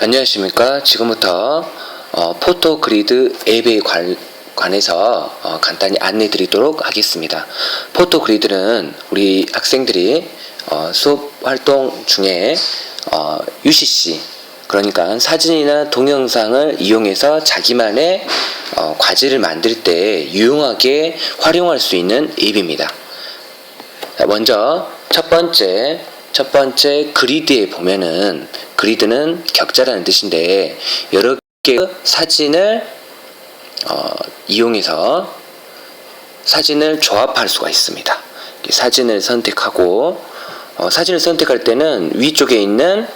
안녕하십니까. 지금부터 어, 포토 그리드 앱에 관, 관해서 어, 간단히 안내 드리도록 하겠습니다. 포토 그리드는 우리 학생들이 어, 수업 활동 중에 어, UCC 그러니까 사진이나 동영상을 이용해서 자기만의 어, 과제를 만들 때 유용하게 활용할 수 있는 앱입니다. 자, 먼저 첫 번째 첫 번째 그리드에 보면은 그리드는 격자라는 뜻인데 여러 개의 사진을 어, 이용해서 사진을 조합할 수가 있습니다. 사진을 선택하고 어, 사진을 선택할 때는 위쪽에 있는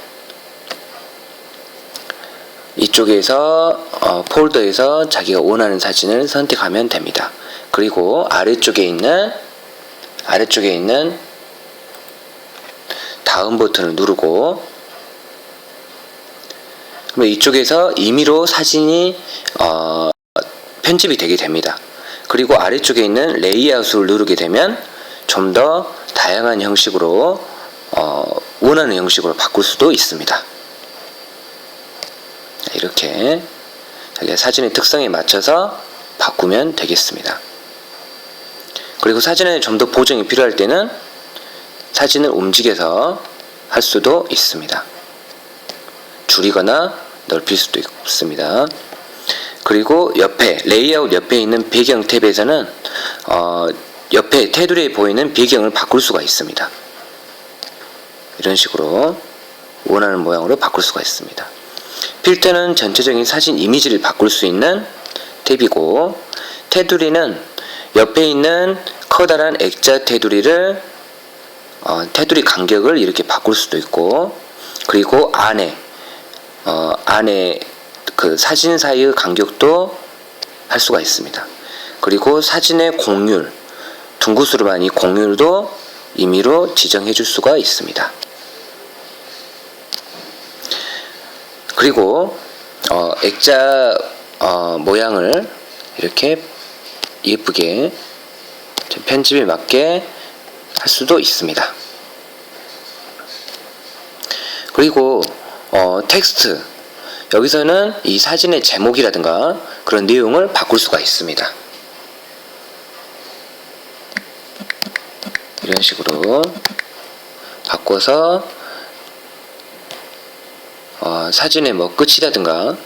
이쪽에서 어, 폴더에서 자기가 원하는 사진을 선택하면 됩니다. 그리고 아래쪽에 있는 아래쪽에 있는 다음 버튼을 누르고 이쪽에서 임의로 사진이 어, 편집이 되게 됩니다. 그리고 아래쪽에 있는 레이아웃을 누르게 되면 좀 더 다양한 형식으로 어, 원하는 형식으로 바꿀 수도 있습니다. 이렇게 사진의 특성에 맞춰서 바꾸면 되겠습니다. 그리고 사진에 좀 더 보정이 필요할 때는 사진을 움직여서 할 수도 있습니다. 줄이거나 넓힐 수도 있습니다. 그리고 옆에 레이아웃 옆에 있는 배경 탭에서는 어, 옆에 테두리에 보이는 배경을 바꿀 수가 있습니다. 이런 식으로 원하는 모양으로 바꿀 수가 있습니다. 필터는 전체적인 사진 이미지를 바꿀 수 있는 탭이고 테두리는 옆에 있는 커다란 액자 테두리를 어, 테두리 간격을 이렇게 바꿀 수도 있고 그리고 안에 어, 안에 그 사진 사이의 간격도 할 수가 있습니다. 그리고 사진의 공률 둥구스름한 이 공률도 임의로 지정해 줄 수가 있습니다. 그리고 어, 액자 어, 모양을 이렇게 예쁘게 편집에 맞게 할 수도 있습니다. 그리고 어, 텍스트 여기서는 이 사진의 제목이라든가 그런 내용을 바꿀 수가 있습니다. 이런 식으로 바꿔서 어, 사진의 뭐 끝이라든가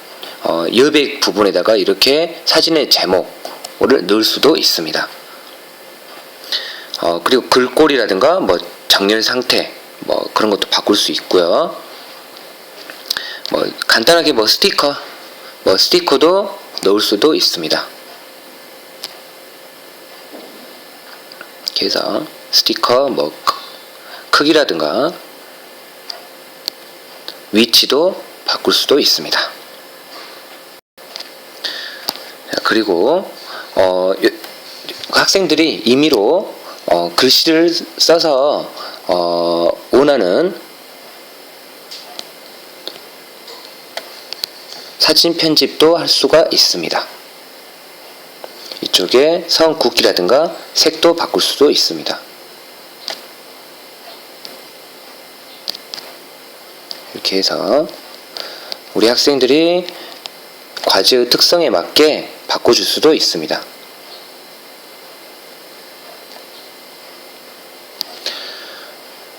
어, 여백 부분에다가 이렇게 사진의 제목을 넣을 수도 있습니다. 어, 그리고 글꼴이라든가 뭐 장렬 상태 뭐 그런 것도 바꿀 수 있고요. 뭐 간단하게 뭐 스티커 뭐 스티커도 넣을 수도 있습니다. 해서 스티커 뭐 크기라든가 위치도 바꿀 수도 있습니다. 자, 그리고 어, 학생들이 임의로 어, 글씨를 써서 어, 원하는 사진 편집도 할 수가 있습니다. 이쪽에 선 굵기라든가 색도 바꿀 수도 있습니다. 이렇게 해서 우리 학생들이 과제의 특성에 맞게 바꿔줄 수도 있습니다.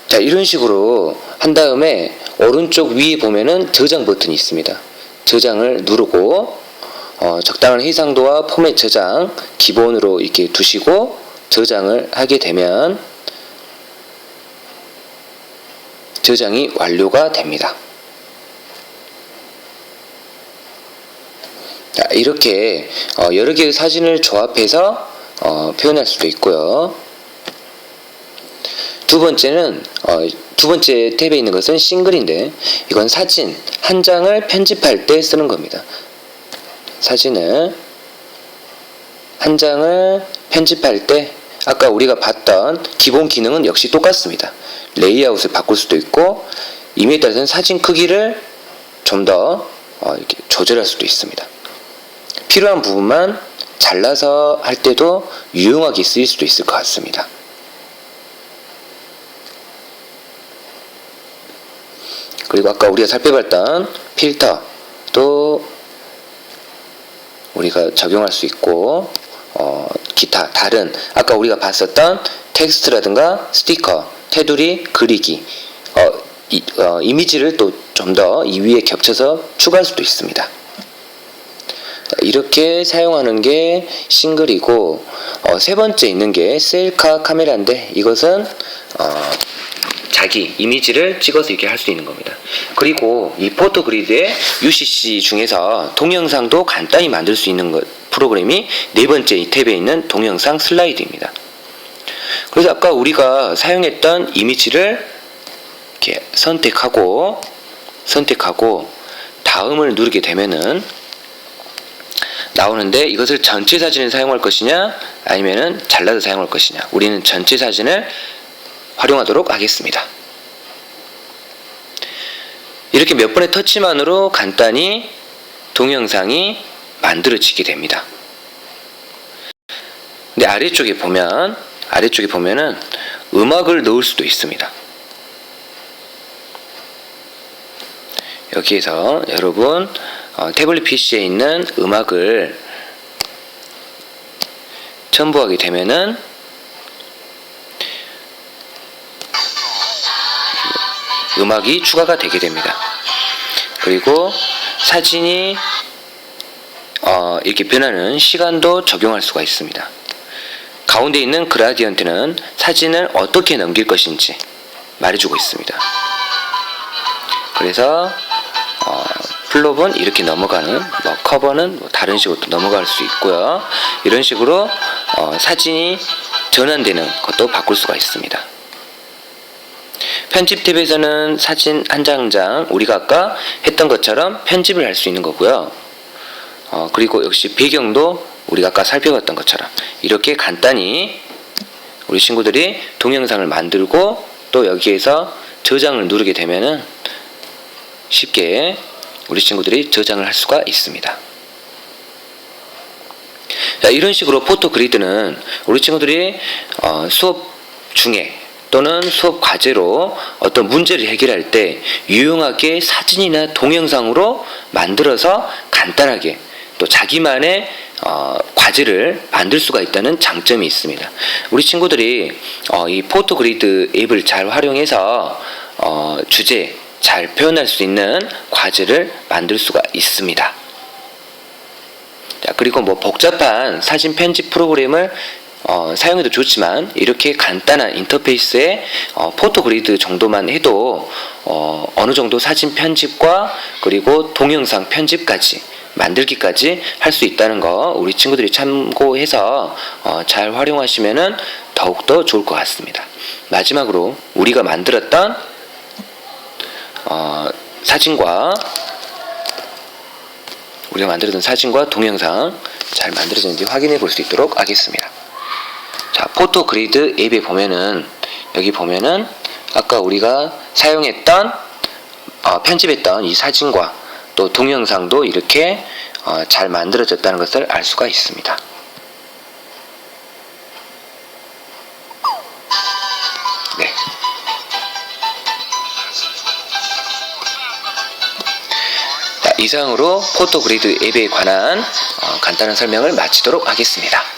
자, 이런 식으로 한 다음에 오른쪽 위에 보면은 저장 버튼이 있습니다. 저장을 누르고 어, 적당한 해상도와 포맷 저장 기본으로 이렇게 두시고 저장을 하게 되면 저장이 완료가 됩니다. 자, 이렇게 어, 여러 개의 사진을 조합해서 어, 표현할 수도 있고요. 두 번째는 어, 두 번째 탭에 있는 것은 싱글인데 이건 사진 한 장을 편집할 때 쓰는 겁니다. 사진을 한 장을 편집할 때 아까 우리가 봤던 기본 기능은 역시 똑같습니다. 레이아웃을 바꿀 수도 있고 이미에 따라서는 사진 크기를 좀더 어, 이렇게 조절할 수도 있습니다. 필요한 부분만 잘라서 할 때도 유용하게 쓰일 수도 있을 것 같습니다. 그리고 아까 우리가 살펴봤던 필터도 우리가 적용할 수 있고 어, 기타 다른 아까 우리가 봤었던 텍스트라든가 스티커, 테두리, 그리기 어, 이, 어, 이미지를 또 좀 더 이 위에 겹쳐서 추가할 수도 있습니다. 자, 이렇게 사용하는 게 싱글이고 어, 세 번째 있는 게 셀카 카메라인데 이것은 어, 자기 이미지를 찍어서 이렇게 할 수 있는 겁니다. 그리고 이 포토 그리드의 UCC 중에서 동영상도 간단히 만들 수 있는 것, 프로그램이 네 번째 이 탭에 있는 동영상 슬라이드입니다. 그래서 아까 우리가 사용했던 이미지를 이렇게 선택하고 선택하고 다음을 누르게 되면은 나오는데 이것을 전체 사진을 사용할 것이냐 아니면은 잘라서 사용할 것이냐 우리는 전체 사진을 활용하도록 하겠습니다. 이렇게 몇 번의 터치만으로 간단히 동영상이 만들어지게 됩니다. 근데 아래쪽에 보면 아래쪽에 보면은 음악을 넣을 수도 있습니다. 여기에서 여러분 어, 태블릿 PC에 있는 음악을 첨부하게 되면은 음악이 추가가 되게 됩니다. 그리고 사진이 어, 이렇게 변하는 시간도 적용할 수가 있습니다. 가운데 있는 그라디언트는 사진을 어떻게 넘길 것인지 말해주고 있습니다. 그래서 어, 플롭은 이렇게 넘어가는 뭐 커버는 뭐 다른 식으로 또 넘어갈 수 있고요. 이런 식으로 어, 사진이 전환되는 것도 바꿀 수가 있습니다. 편집 탭에서는 사진 한 장 한 장 우리가 아까 했던 것처럼 편집을 할 수 있는 거고요. 어, 그리고 역시 배경도 우리가 아까 살펴봤던 것처럼 이렇게 간단히 우리 친구들이 동영상을 만들고 또 여기에서 저장을 누르게 되면은 쉽게 우리 친구들이 저장을 할 수가 있습니다. 자, 이런 식으로 포토 그리드는 우리 친구들이 어, 수업 중에 또는 수업 과제로 어떤 문제를 해결할 때 유용하게 사진이나 동영상으로 만들어서 간단하게 또 자기만의 어, 과제를 만들 수가 있다는 장점이 있습니다. 우리 친구들이 어, 이 포토 그리드 앱을 잘 활용해서 어, 주제 잘 표현할 수 있는 과제를 만들 수가 있습니다. 자, 그리고 뭐 복잡한 사진 편집 프로그램을 어, 사용해도 좋지만 이렇게 간단한 인터페이스의 어, 포토 그리드 정도만 해도 어, 어느 정도 사진 편집과 그리고 동영상 편집까지 만들기까지 할 수 있다는 거 우리 친구들이 참고해서 어, 잘 활용하시면은 더욱더 좋을 것 같습니다. 마지막으로 우리가 만들었던 어, 사진과 우리가 만들었던 사진과 동영상 잘 만들어졌는지 확인해 볼 수 있도록 하겠습니다. 자, 포토 그리드 앱에 보면은 여기 보면은 아까 우리가 사용했던 어, 편집했던 이 사진과 또 동영상도 이렇게 어, 잘 만들어졌다는 것을 알 수가 있습니다. 네. 자, 이상으로 포토 그리드 앱에 관한 어, 간단한 설명을 마치도록 하겠습니다.